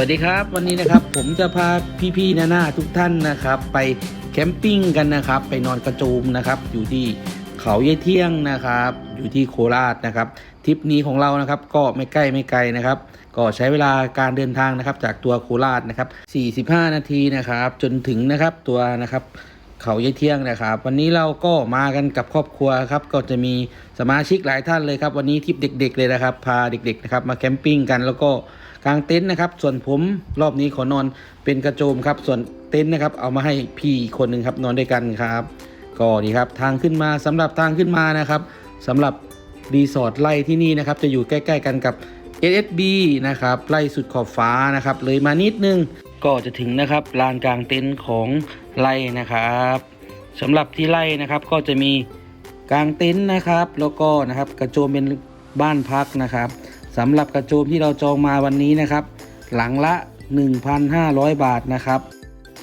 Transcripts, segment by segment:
สวัสดีครับ วันนี้นะครับผมจะพาพี่ๆนานาทุกท่านนะครับ ไปแคมปิ้งกันนะครับ ไปนอนกระโจมนะครับ อยู่ที่เขาเยายเที่ยงนะครับ อยู่ที่โคราชนะครับทริปนี้ของเรานะครับ ก็ไม่ใกล้ไม่ไกลนะครับ ก็ใช้เวลาการเดินทางนะครับ จากตัวโคราชนะครับ 45 นาทีนะครับ จนถึงนะครับตัวนะครับเขาเยายเที่ยงนะครับ วันนี้เราก็มากันกับครอบครัวครับ ก็จะมีสมาชิกหลายท่านเลยครับ วันนี้ทริปเด็ก ๆ เลยนะครับ พาเด็กๆนะครับมาแคมปิ้งกันแล้วก็ กางเต็นท์นะครับ ส่วนผมรอบนี้ขอนอนเป็นกระโจมครับ ส่วนเต็นท์นะครับ เอามาให้พี่อีกคนหนึ่งครับนอนด้วยกันครับก็นี่ครับทางขึ้นมาสำหรับทางขึ้นมานะครับสำหรับรีสอร์ทไร่ที่นี่นะครับ จะอยู่ใกล้ ๆ กันกับ SSB นะครับไร่สุดขอบฟ้านะครับ เลยมานิดนึงก็จะถึงนะครับลานกลางเต็นท์ของไร่นะครับสำหรับที่ไร่นะครับก็จะมีกลางเต็นท์นะครับ แล้วก็นะครับกระโจมเป็นบ้านพักนะครับ สำหรับกระโจมที่เราจองมาวันนี้นะครับ หลังละ 1,500 บาทนะครับ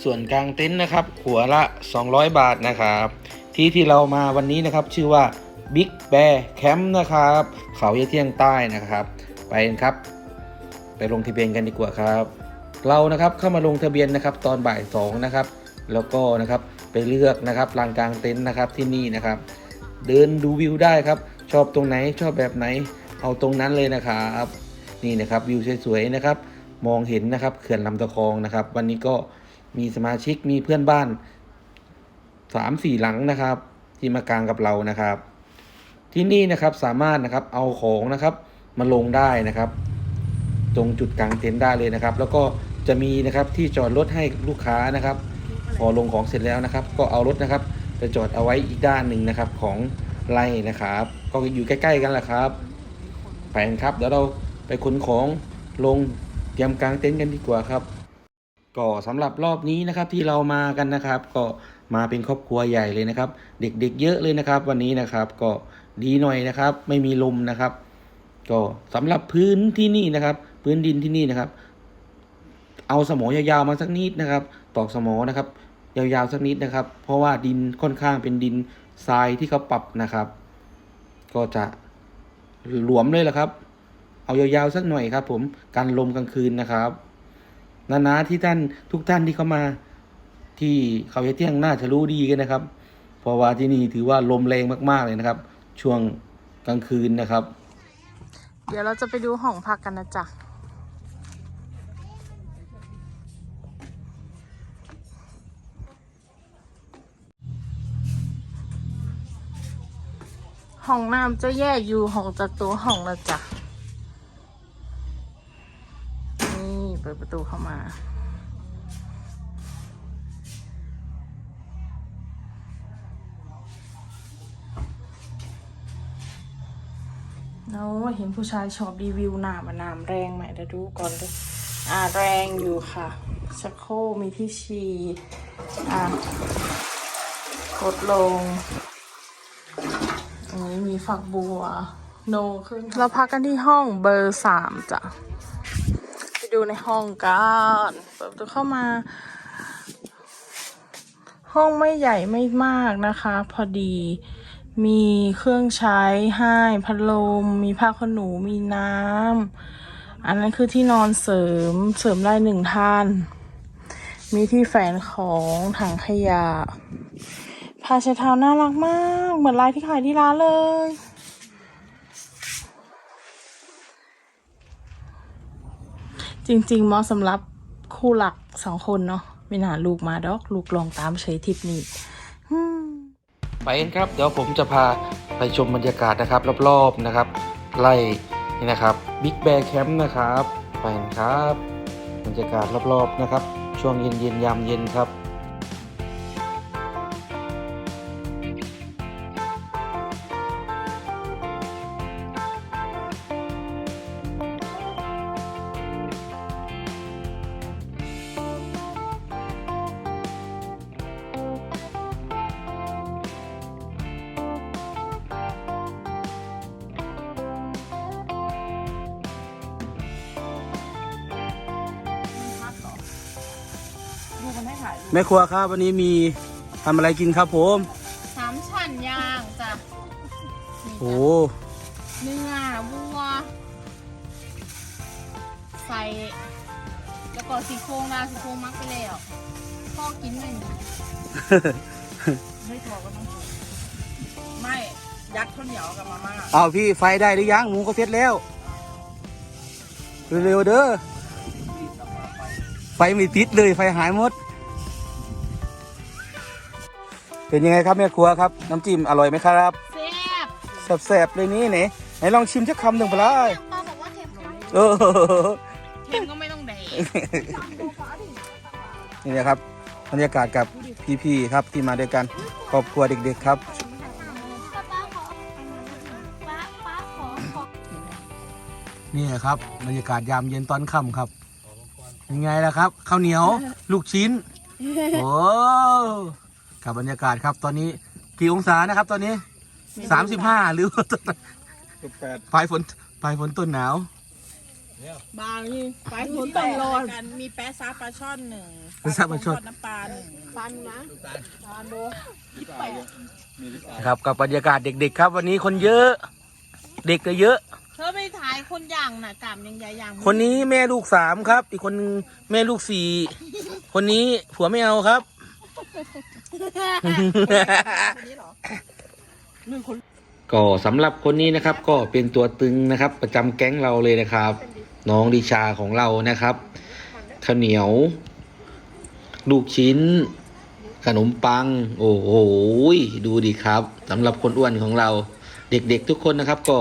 ส่วนกลางเต็นท์นะครับ หัวละ 200 บาทนะครับ ที่ที่เรามาวันนี้นะครับ ชื่อว่า Big Bear Camp นะครับ เขาเยาเที่ยงใต้นะครับ ไปนครับ ไปลงทะเบียนกันดีกว่าครับ เรานะครับเข้ามาลงทะเบียนนะครับตอนบ่ายสองนะครับแล้วก็นะครับไปเลือกนะครับลานกลางเต็นท์นะครับที่นี่นะครับ เดินดูวิวได้ครับ ชอบตรงไหนชอบแบบไหน เอาตรงนั้นเลยนะครับนี่นะครับวิวสวยๆนะครับ มองเห็นนะครับเขื่อนลำตะคองนะครับ วันนี้ก็มีสมาชิกมีเพื่อนบ้านสามสี่หลังนะครับ ที่มากางกับเรานะครับ ที่นี่นะครับสามารถนะครับเอาของนะครับมาลงได้นะครับ ตรงจุดกลางเต็นท์ได้เลยนะครับ แล้วก็จะมีนะครับที่จอดรถให้ลูกค้านะครับ พอลงของเสร็จแล้วนะครับ ก็เอารถนะครับไปจอดเอาไว้อีกด้านหนึ่งนะครับของไร่นะครับ ก็อยู่ใกล้ ๆ กันแหละครับ ไปกันครับเดี๋ยวเราไปขนของลงเตรียมกางเต็นท์กันดีกว่าครับ ก็สำหรับรอบนี้นะครับที่เรามากันนะครับ ก็มาเป็นครอบครัวใหญ่เลยนะครับ เด็กๆเยอะเลยนะครับ วันนี้นะครับก็ดีหน่อยนะครับ ไม่มีลมนะครับ ก็สำหรับพื้นที่นี่นะครับ พื้นดินที่นี่นะครับ เอาสมอยาวๆมาสักนิดนะครับ ตอกสมอนะครับ ยาวๆสักนิดนะครับ เพราะว่าดินค่อนข้างเป็นดินทรายที่เขาปรับนะครับ ก็จะ หลวมเลยแหละครับ เอายาวๆสักหน่อยครับ ผมกันลมกลางคืนนะครับนานาที่ท่านทุกท่านที่เข้ามา ที่เขาเยายเที่ยงน่าจะรู้ดีกันนะครับ เพราะว่าที่นี่ถือว่าลมแรงมากๆเลยนะครับ ช่วงกลางคืนนะครับ เดี๋ยวเราจะไปดูห้องพักกันนะจ๊ะ ห้องน้ำจะแยกอยู่ห้องจากตัวห้องนะจ๊ะนี่เปิดประตูเข้ามา เราเห็นผู้ชายชอบรีวิวน้ำอะน้ำแรงไหมเดี๋ยวดูก่อนเลยอ่าแรงอยู่ค่ะชักโครกมีที่ฉี่อ่ากดลง นี้มีฝักบัว โนขึ้นเราพักกันที่ห้องเบอร์สามจ้ะ ไปดูในห้องกันเปิดประตูเข้ามา ห้องไม่ใหญ่ไม่มากนะคะ พอดีมีเครื่องใช้ให้พัดลม มีผ้าขนหนู มีน้ำ อันนั้นคือที่นอนเสริมเสริมได้หนึ่งท่าน มีที่แฝนของถังขยะ ผ้าเช็ดเท้าน่ารักมาก เหมือนลายที่ขายที่ร้านเลย จริงๆเหมาะสำหรับคู่หลักสองคนเนาะไม่น่าลูกมาดอก ลูกลองตามเฉยทิปนี้ไปกันครับ เดี๋ยวผมจะพาไปชมบรรยากาศนะครับ รอบๆนะครับ ไล่นี่นะครับบิ๊กแบร์แคมป์นะครับ ไปกันครับ บรรยากาศรอบๆนะครับ ช่วงเย็นๆยามเย็นครับ แม่ครัวครับวันนี้มีทำอะไรกินครับผมสามชั้นย่างจ้ะนี่โอ้จ้ะเนื้อวัว ใส่ แล้วก็สีโครงนะสีโครงมักไปแล้วพ่อกินไม่หมดไม่ถั่วก็ต้องถูกไม่ ยัดข้าวเหนียวกับมาม่าเอาพี่ไฟได้หรือยังหมูก็เสร็จแล้วเร็วๆเด้อไฟไม่ติดเลยไฟหายหมด เป็นยังไงครับแม่ครัวครับ น้ำจิ้มอร่อยไหมครับแซ่บแซ่บๆเลยนี่ไหนไหนลองชิมสักคำหนึ่งไปเลยป้าบอกว่าเค็มครับเออ เค็มก็ไม่ต้องแดกนี่นะครับบรรยากาศกับพี่ๆครับที่มาด้วยกันครอบครัวเด็กๆครับ ป้าป้าขอป้าป้าขอขอนี่ครับบรรยากาศยามเย็นตอนค่ำครับยังไงล่ะครับข้าวเหนียว ลูกชิ้น โอ้ กับบรรยากาศครับ ตอนนี้กี่องศานะครับ ตอนนี้35หรือว่าปลายฝนปลายฝนต้นหนาว บางนี่ไปทุนต้องรอกันมีแป๊ะซาปลาช่อนหนึ่งแป๊ะซาปลาช่อนทดน้ำปลาหนึ่งปันนะปานดูยี่แปดครับกับบรรยากาศเด็ก ๆ ครับ วันนี้คนเยอะ เด็กก็เยอะ เธอไปถ่ายคนอย่างน่ะกามยังใหญ่อย่างคนนี้แม่ลูกสามครับ อีกคนนึงแม่ลูกสี่คนนี้ผัวไม่เอาครับ ก็สำหรับคนนี้นะครับก็เป็นตัวตึงนะครับ ประจำแก๊งเราเลยนะครับ น้องดิชาของเรานะครับข้าวเหนียว ลูกชิ้น ขนมปัง โอ้โหดูดิครับสำหรับคนอ้วนของเรา เด็กๆทุกคนนะครับ ก็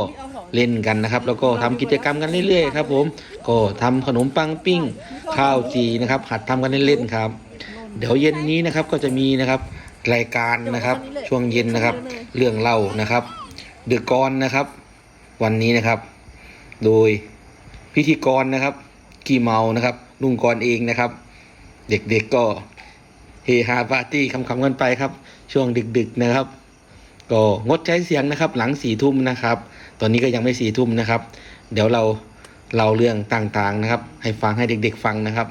เล่นกันนะครับ แล้วก็ทำกิจกรรมกันเรื่อยๆครับ ผม ก็ทำขนมปังปิ้ง ข้าวจีนะครับ หัดทำกันเล่นๆครับ เดี๋ยวเย็นนี้นะครับก็จะมีนะครับรายการนะครับ ช่วงเย็นนะครับ เรื่องเล่านะครับเดือกรนะครับ วันนี้นะครับ โดยพิธีกรนะครับกี่เมานะครับลุงกรเองนะครับ เด็กๆก็เฮฮาปาร์ตี้คำๆกันไปครับ ช่วงดึกๆนะครับ ก็งดใช้เสียงนะครับ หลังสี่ทุ่มนะครับ ตอนนี้ก็ยังไม่สี่ทุ่มนะครับ เดี๋ยวเราเล่าเรื่องต่างๆนะครับ ให้ฟังให้เด็กๆฟังนะครับ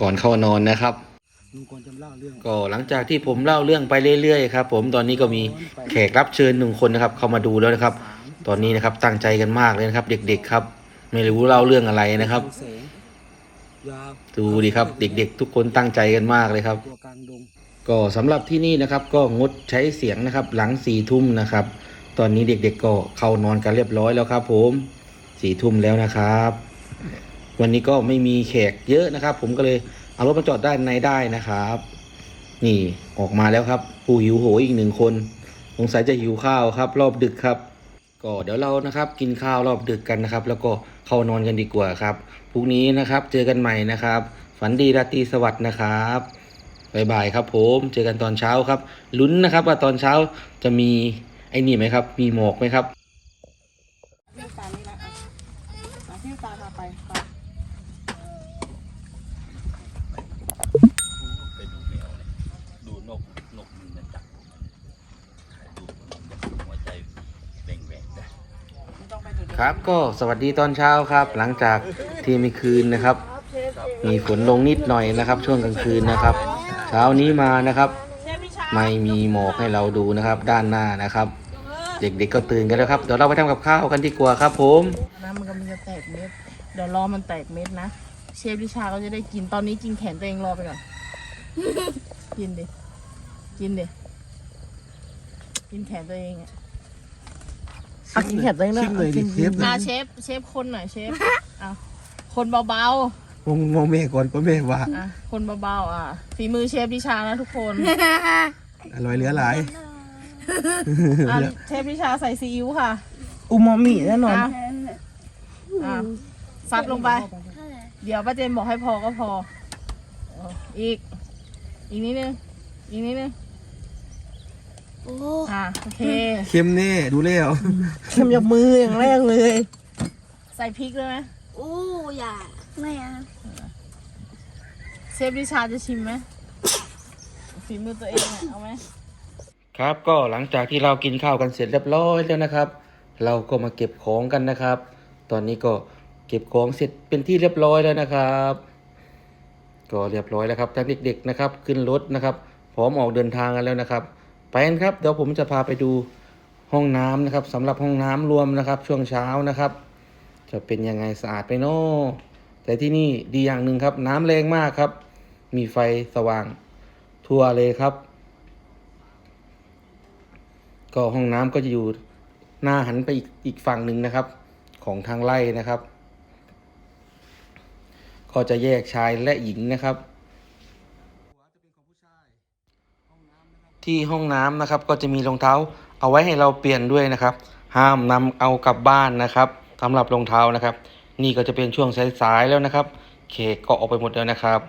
ก่อนเข้านอนนะครับ ลุงกรจำเล่าเรื่อง ก็หลังจากที่ผมเล่าเรื่องไปเรื่อยๆครับผมตอนนี้ก็มีแขกรับเชิญหนึ่งคนนะครับ เข้ามาดูแล้วนะครับ ตอนนี้นะครับตั้งใจกันมากเลยนะครับ เด็ก ๆครับ ไม่รู้เล่าเรื่องอะไรนะครับแสงยาวดูดิครับ เด็ก ๆ ทุกคนตั้งใจกันมากเลยครับตัวกลางดงก็สำหรับที่นี่นะครับ ก็งดใช้เสียงนะครับ หลังสี่ทุ่มนะครับ ตอนนี้เด็ก ๆ ก็เข้านอนกันเรียบร้อยแล้วครับ ผมสี่ทุ่มแล้วนะครับ วันนี้ก็ไม่มีแขกเยอะนะครับ ผมก็เลย เอารถมาจอดด้านในได้นะครับ นี่ออกมาแล้วครับ ผู้หิวโหยอีกหนึ่งคนสงสัยจะหิวข้าวครับ รอบดึกครับ ก็เดี๋ยวเรานะครับ กินข้าวรอบดึกกันนะครับ แล้วก็เข้านอนกันดีกว่าครับพรุ่งนี้นะครับ เจอกันใหม่นะครับ ฝันดีราตรีสวัสดิ์นะครับบายบายครับผมเจอกันตอนเช้าครับลุ้นนะครับ ว่าตอนเช้าจะมีไอ้นี่ไหมครับ มีหมอกไหมครับ พี่ตานี่นะอะพี่ตาพาไปไป ดูนกนกมันนะจับดูหัวใจแบ่งแบ่งได้ ไม่ต้องไปถึง ครับก็สวัสดีตอนเช้าครับ หลังจากที่มีคืนนะครับ มีฝนลงนิดหน่อยนะครับ ช่วงกลางคืนนะครับ เช้านี้มานะครับ ไม่มีหมอกให้เราดูนะครับ ด้านหน้านะครับ เด็กๆก็ตื่นกันแล้วครับเดี๋ยวเราไปทำกับข้าวกันดีกว่าครับ ผมน้ำมันกำลังจะแตกเม็ดเดี๋ยวรอมันแตกเม็ดนะเชฟพิชาก็จะได้กินตอนนี้กินแขนตัวเองรอไปก่อนกินดิกินดิกินแขนตัวเองอะ เอากินแขนตัวเองนะชิมเลยดิอากินเชฟอะเชฟเชฟคนหน่อยเชฟเอาคนเบามองมองแม่ก่อนก็แม่ว่าๆอะคนเบาๆอะฝีมือเชฟพิชานะทุกคนอร่อยเหลือหลายอะเชฟพิชาใส่ซีอิ๊วค่ะอูมามิแน่นอนอะอะซัดลงไป เดี๋ยวป้าเจนบอกให้พอก็พอเอออีก อีกนิดนึงอีกนิดนึง โอ้อะโอเคเค็มแน่ดูแล้วเค็มจากมืออย่างแรกเลย ใส่พริกเลยไหมโอ้อย่าไม่เอาเชฟดิชาจะชิมไหมฝีมือตัวเองอะเอาไหมครับก็หลังจากที่เรากินข้าวกันเสร็จเรียบร้อยแล้วนะครับ เราก็มาเก็บของกันนะครับ ตอนนี้ก็เก็บของเสร็จเป็นที่เรียบร้อยแล้วนะครับ ก็เรียบร้อยแล้วครับทั้งเด็กๆนะครับ ขึ้นรถนะครับ พร้อมออกเดินทางกันแล้วนะครับ ไปกันครับเดี๋ยวผมจะพาไปดูห้องน้ำนะครับสำหรับห้องน้ำรวมนะครับ ช่วงเช้านะครับ จะเป็นยังไงสะอาดไปโน่แต่ที่นี่ดีอย่างหนึ่งครับ น้ำแรงมากครับ มีไฟสว่างทั่วเลยครับ ก็ห้องน้ำก็จะอยู่หน้าหันไปอีกอีกฝั่งหนึ่งนะครับ ของทางไร่นะครับ ก็จะแยกชายและหญิงนะครับ ที่ห้องน้ำนะครับ ก็จะมีรองเท้าเอาไว้ให้เราเปลี่ยนด้วยนะครับ ห้ามนำเอากลับบ้านนะครับสำหรับรองเท้านะครับ นี่ก็จะเป็นช่วงสายๆแล้วนะครับเคกก็ออกไปหมดแล้วนะครับ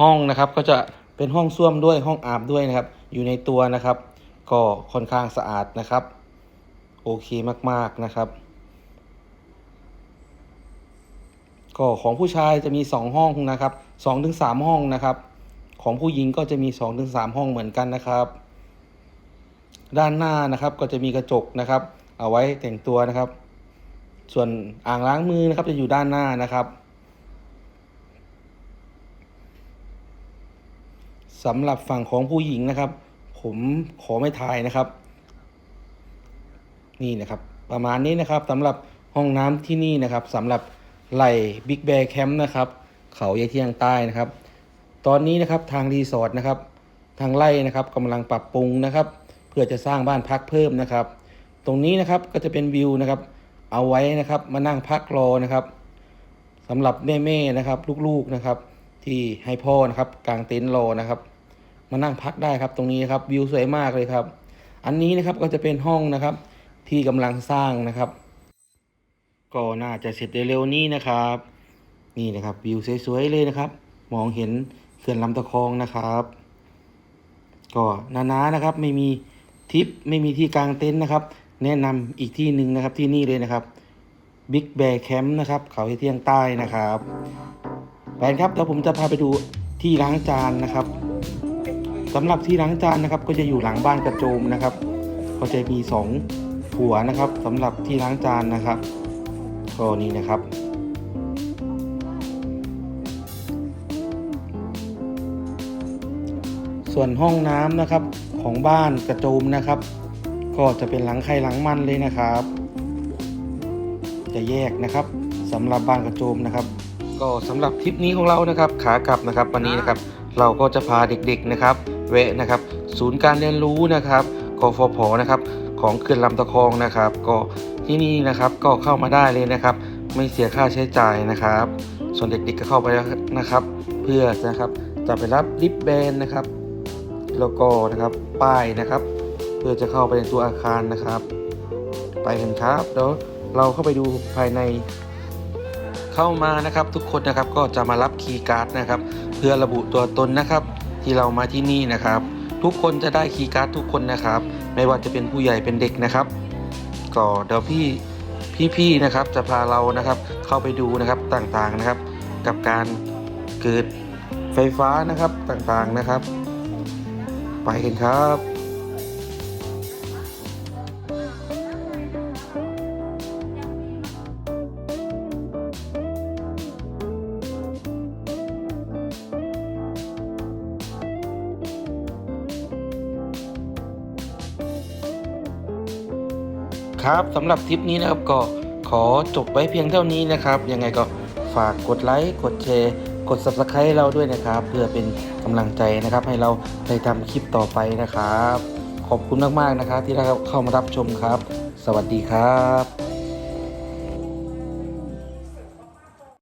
ห้องนะครับก็จะเป็นห้องส้วมด้วยห้องอาบด้วยนะครับ อยู่ในตัวนะครับ ก็ค่อนข้างสะอาดนะครับ โอเคมากๆนะครับ ก็ของผู้ชายจะมีสองห้องนะครับสองถึงสามห้องนะครับ ของผู้หญิงก็จะมีสองถึงสามห้องเหมือนกันนะครับ ด้านหน้านะครับก็จะมีกระจกนะครับ เอาไว้แต่งตัวนะครับ ส่วนอ่างล้างมือนะครับจะอยู่ด้านหน้านะครับสำหรับฝั่งของผู้หญิงนะครับ ผมขอไม่ถ่ายนะครับ นี่นะครับ ประมาณนี้นะครับสำหรับห้องน้ำที่นี่นะครับสำหรับไหล่บิ๊กแบร์แคมป์นะครับ เขายายเที่ยงใต้นะครับ ตอนนี้นะครับทางรีสอร์ทนะครับ ทางไร่นะครับกำลังปรับปรุงนะครับ เพื่อจะสร้างบ้านพักเพิ่มนะครับ ตรงนี้นะครับก็จะเป็นวิวนะครับ เอาไว้นะครับมานั่งพักรอนะครับสำหรับแม่ๆนะครับ ลูกๆนะครับ ที่ให้พ่อนะครับกางเต็นท์รอนะครับ มานั่งพักได้ครับ ตรงนี้ครับวิวสวยมากเลยครับ อันนี้นะครับก็จะเป็นห้องนะครับ ที่กำลังสร้างนะครับ ก็น่าจะเสร็จเร็วๆนี้นะครับ นี่นะครับวิวสวยๆเลยนะครับ มองเห็นเขื่อนลำตะคองนะครับ ก็นานๆนะครับไม่มี ทิปไม่มีที่กลางเต็นท์นะครับ แนะนำอีกที่หนึ่งนะครับที่นี่เลยนะครับ Big Bear Camp นะครับเขาเที่ยงใต้นะครับแฟนครับเดี๋ยวผมจะพาไปดูที่ล้างจานนะครับสำหรับที่ล้างจานนะครับ ก็จะอยู่หลังบ้านกระโจมนะครับ ก็จะมีสองหัวนะครับสำหรับที่ล้างจานนะครับก็นี่นะครับส่วนห้องน้ำนะครับ ของบ้านกระโจมนะครับ ก็จะเป็นหลังใครหลังมันเลยนะครับ จะแยกนะครับสำหรับบ้านกระโจมนะครับ ก็สำหรับทริปนี้ของเรานะครับขากลับนะครับ วันนี้นะครับเราก็จะพาเด็กๆนะครับแวะนะครับ ศูนย์การเรียนรู้นะครับกฟผนะครับของเขื่อนลำตะคองนะครับ ก็ที่นี่นะครับก็เข้ามาได้เลยนะครับ ไม่เสียค่าใช้จ่ายนะครับ ส่วนเด็กๆก็เข้าไปนะครับ เพื่อนะครับจะไปรับลิฟต์แบนนะครับ แล้วก็นะครับ ป้ายนะครับ เพื่อจะเข้าไปในตัวอาคารนะครับ ไปกันครับเดี๋ยวเราเข้าไปดูภายในเข้ามานะครับทุกคนนะครับก็จะมารับคีย์การ์ดนะครับ เพื่อระบุตัวตนนะครับ ที่เรามาที่นี่นะครับ ทุกคนจะได้คีย์การ์ดทุกคนนะครับ ไม่ว่าจะเป็นผู้ใหญ่เป็นเด็กนะครับ ก็เดี๋ยวพี่พี่ๆนะครับจะพาเรานะครับเข้าไปดูนะครับต่างๆนะครับ กับการเกิดไฟฟ้านะครับต่างๆนะครับ ไปกันครับครับสำหรับทริปนี้นะครับก็ขอจบไว้เพียงเท่านี้นะครับ ยังไงก็ฝากกดไลค์ กดแชร์ กด subscribe ให้เราด้วยนะครับ เพื่อเป็นกำลังใจนะครับ ให้เราได้ทำคลิปต่อไปนะครับ ขอบคุณมากๆนะครับที่ได้เข้ามารับชมครับ สวัสดีครับ